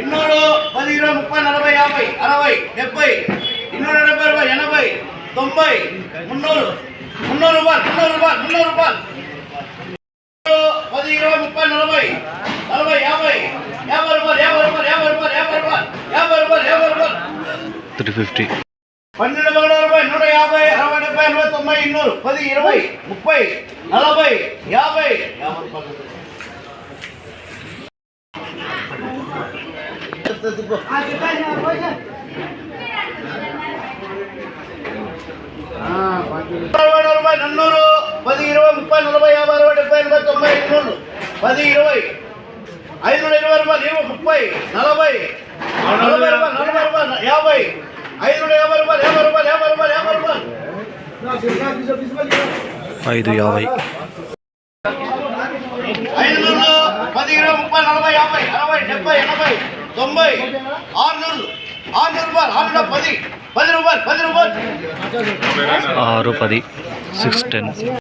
ఇన్నోడు పది ఇరవై ముప్పై నలభై యాభై అరవై డెబ్బై ఇన్నోడు డెబ్బై అరవై ఎనభై తొంభై మున్నూరు మున్నూరు రూపాయలు మున్నూరు రూపాయలు మున్నూరు రూపాయలు. పది ఇరవై ముప్పై నలభై నలభై యాభై యాభై రూపాయలు యాభై రూపాయలు యాభై రూపాయలు యాభై రూపాయలు యాభై రూపాయలు యాభై రూపాయలు. Three fifty. పన్నెండు వందల రూపాయలు నూట యాభై అరవై డెబ్బై ఎనభై తొంభై ఇన్నూరు పది ఇరవై ముప్పై నలభై యాభై నలభై నన్నూరు పది ఇరవై ముప్పై నలభై యాభై అరవై డెబ్బై ఎనభై తొంభై ఇన్నూరు పది ఇరవై ఐదు వందల ఇరవై రూపాయలు ఇరవై ముప్పై నలభై నలభై రూపాయలు నలభై రూపాయలు యాభై. ఐదు వందల యాభై రూపాయలు యాభై రూపాయలు యాభై రూపాయలు యాభై రూపాయలు ఐదు యాభై. పది ఇరవై ముప్పై నలభై యాభై అరవై డెబ్బై ఎనభై తొంభై ఆరు నూరు ఆరు నూరు రూపాయలు ఆరు నూరు పది పది రూపాయలు పది రూపాయలు. ఆరు పది సిక్స్ టెన్